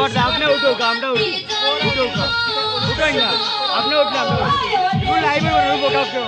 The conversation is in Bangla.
আবার আপনি উঠো আমরা উঠি। উঠো উঠো না। আপনি উঠলে আপনি লাইভে উঠবো কাউকে